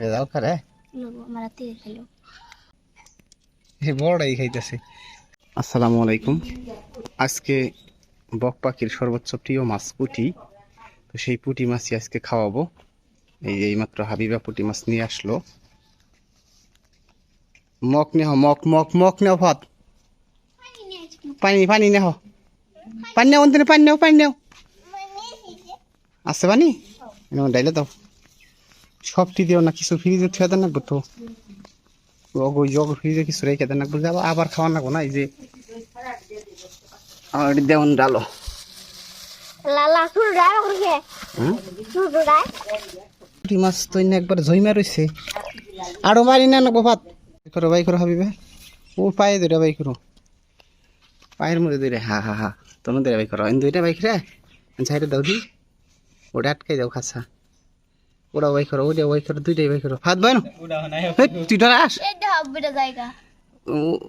রেজাল করে বড়টাই খাইতেছে। আসসালামু আলাইকুম। আজকে বক পাখির সর্বোচ্চ প্রিয় মাছ পুঁটি। তো সেই পুঁটি মাছই আজকে খাওয়াবো। এই যে এইমাত্র হাবিবা পুঁটি মাছ নিয়ে আসলো। মক নেহ মক মক মক নেও ভাত। পানি পানি নেহ। পানি নেও পানি নেও পানি নেও আছে পানি? ডাইলে দাও। সবটি দিও না কিছু ফ্রিজে থুয়ে দেন না তো। ওগো জগ ফ্রিজে কিছু রেখে দেন না বলতে আবার খাওয়া না না এই যে আর দেওয়ান ডালো। পুঁটি মাছ তো এনে একবার জইমা রইছে। আরও মারি না না ভাত। করো বাই করো হাবিবে। ও পায়ে বাই করো। পায়ের মধ্যে ধরে হা হা হা। তোমার বাই করো। দুইটা বাইক রে সাইডে দাও দি। ওটা আটকাই দাও খাসা। ওটা বাই করো ওটা বাই করো দুইটাই বাই করো ভাত বাই না তুই ধরে আস।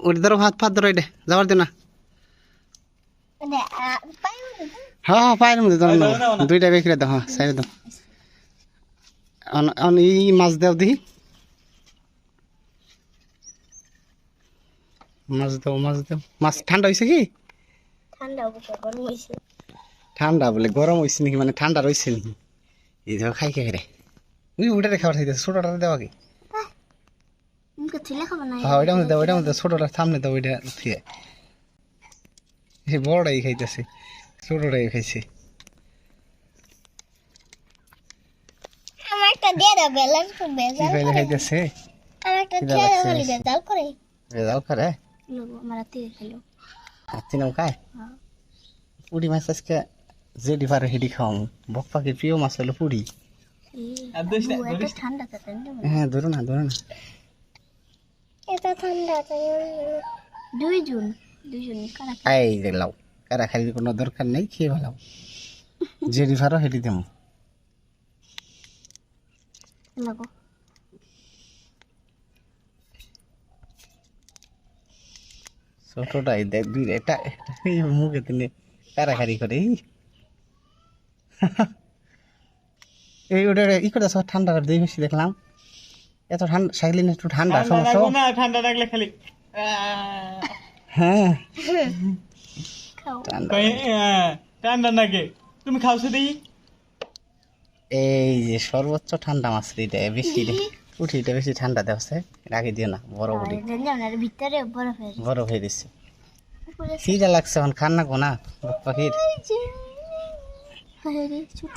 ওটা ধরো ভাত ফাত ধরো এটা যাওয়ার দে না মানে পাই হ্যাঁ হ্যাঁ পায়ের মধ্যে ধরো দুইটা বাইক রে দাও হ্যাঁ সাইডে দাও। অন- অন এই মাছ দাও দিহি মাছ দাও মাছ দাও। মাছ ঠান্ডা হয়েছে কি? ঠান্ডা বলে গরম হয়েছে নাকি? মানে ঠান্ডা রয়েছে নাকি? এই দেখো খাই কে রে ওই ওটারে খাবার খাইতেছে ছোটটা দেওয়া কি? হ্যাঁ ওইটা মধ্যে দাও ওইটা মধ্যে ছোটটা সামনে দাও ওইটা এই বড়টাই খাইতেছে ছোটটাই খাইছে। খাইতেছে? বেজাল করে। থেকে হাতি নাও হ্যাঁ। পুরি মাছ আজকে যেটি পারে হেডি খাওয়াম। বক পাখির প্রিয় মাছ হলো পুরি। হ্যাঁ ধরো না ধরো না। এটা ঠান্ডা দুই জুন দুই জুন কারা এই যে লাও কারা খালি কোনো দরকার নেই খেয়ে ভালো পারো হেডি দেবো লোগো ছোটটাই দেখ দুই এটা মুখে তিনি কারাকারি করে। এই। ওটা ই করে সব ঠান্ডা করে দিয়ে বেশি দেখলাম। এত ঠান্ডা সাইলিন একটু ঠান্ডা সমস্যা। না ঠান্ডা লাগলে খালি হ্যাঁ। খাও। ঠান্ডা। ঠান্ডা নাকি? তুমি খাওছো দেখি এই যে সর্বোচ্চ ঠান্ডা মাছ এটা বেশি উঠি এটা বেশি ঠান্ডা দেওয়া রাখি দিও না বড় বরফ হয়ে বড় হয়ে দিচ্ছে খিদা লাগছে এখন খান না গো না পাখির। ছোট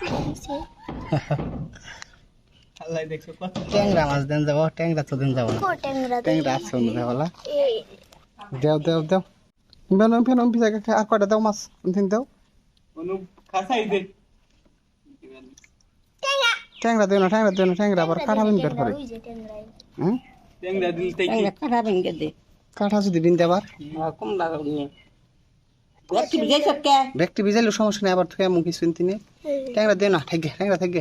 আল্লাহ দেখছ কত ট্যাংরা মাছ দেন যাব ট্যাংরা তো দেন যাব না। ট্যাংরা ট্যাংরা আছে অন্য বলা দেও আর কয়টা দাও মাছ? দিন দাও। খাসাই দে। ট্যাংরা। দেও না ট্যাংরা দেও না ট্যাংরা আবার কাঠা বিন বের করে। ট্যাংরা হ্যাঁ? দিল দে। কাঠা যদি বিন আবার। কম নিয়ে ব্যক্তি বিজাইলে সমস্যা নেই আবার থুয়া মুখি শুনতি নে। ট্যাংরা দে না থাকবে ট্যাংরা থাকবে